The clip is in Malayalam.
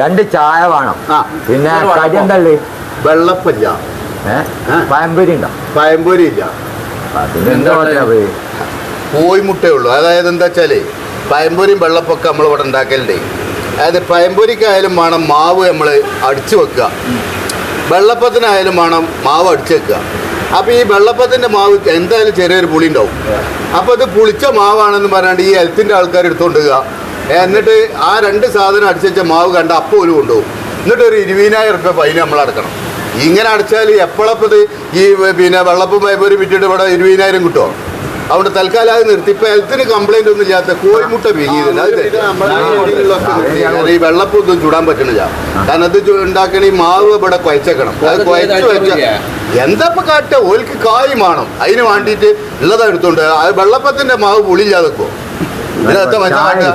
രണ്ട് ചായ വേണം. പിന്നെ ഒരു വടക്കം. പയമ്പൊരി വെള്ളപ്പല്ല ഉണ്ടോ പയമ്പൊരി ഇല്ല കോഴി എന്താ എന്താ പോയി കോയിമുട്ടേ ഉള്ളൂ. അതായത് എന്താ വെച്ചാൽ പയമ്പൊരിയും വെള്ളപ്പൊക്കെ നമ്മൾ ഇവിടെ ഉണ്ടാക്കലുണ്ടേ. അതായത് പയമ്പൊരിക്കായാലും വേണം മാവ് നമ്മൾ അടിച്ചു വെക്കുക. വെള്ളപ്പത്തിനായാലും വേണം മാവ് അടിച്ചു വെക്കുക. അപ്പോൾ ഈ വെള്ളപ്പത്തിന്റെ മാവ് എന്തായാലും ചെറിയൊരു പുളി ഉണ്ടാവും അപ്പോൾ ഇത് പുളിച്ച മാവാണെന്ന് പറഞ്ഞാണ്ട് ഈ ഹെൽത്തിന്റെ ആൾക്കാർ എടുത്തുകൊണ്ടുക എന്നിട്ട് ആ രണ്ട് സാധനം അടിച്ചുവെച്ച മാവ് കണ്ട അപ്പോൾ ഒരു കൊണ്ടുപോകും. എന്നിട്ട് ഒരു ഇരുപതിനായിരം റുപ്യ ഫൈൻ നമ്മൾ അടക്കണം. ഇങ്ങനെ അടച്ചാൽ എപ്പോഴപ്പത് ഈ പിന്നെ വെള്ളപ്പും പൈപ്പൊരു വിറ്റിട്ട് ഇവിടെ ഇരുപതിനായിരം കിട്ടുമോ അതുകൊണ്ട് തൽക്കാലം അത് നിർത്തി. ഇപ്പൊ ഹെൽത്തിന് കംപ്ലൈന്റ് ഒന്നും ഇല്ലാത്ത കോഴിമുട്ട തെറ്റാ. ഈ വെള്ളപ്പൊന്നും ചൂടാൻ പറ്റണില്ല. കാരണം അത് ഉണ്ടാക്കണ ഈ മാവ് ഇവിടെ കുഴച്ചേക്കണം. അത് കുഴച്ച് വെച്ച എന്താ ഇപ്പൊ കാട്ട? ഓൽക്ക് കായ് വേണം അതിന് വേണ്ടിയിട്ട് ഉള്ളതാ എടുത്തോണ്ട്. അത് വെള്ളപ്പത്തിന്റെ മാവ് പുളിയില്ലാതെ പോകും ഇതിനകത്ത് മനസ്സിലാക്കുക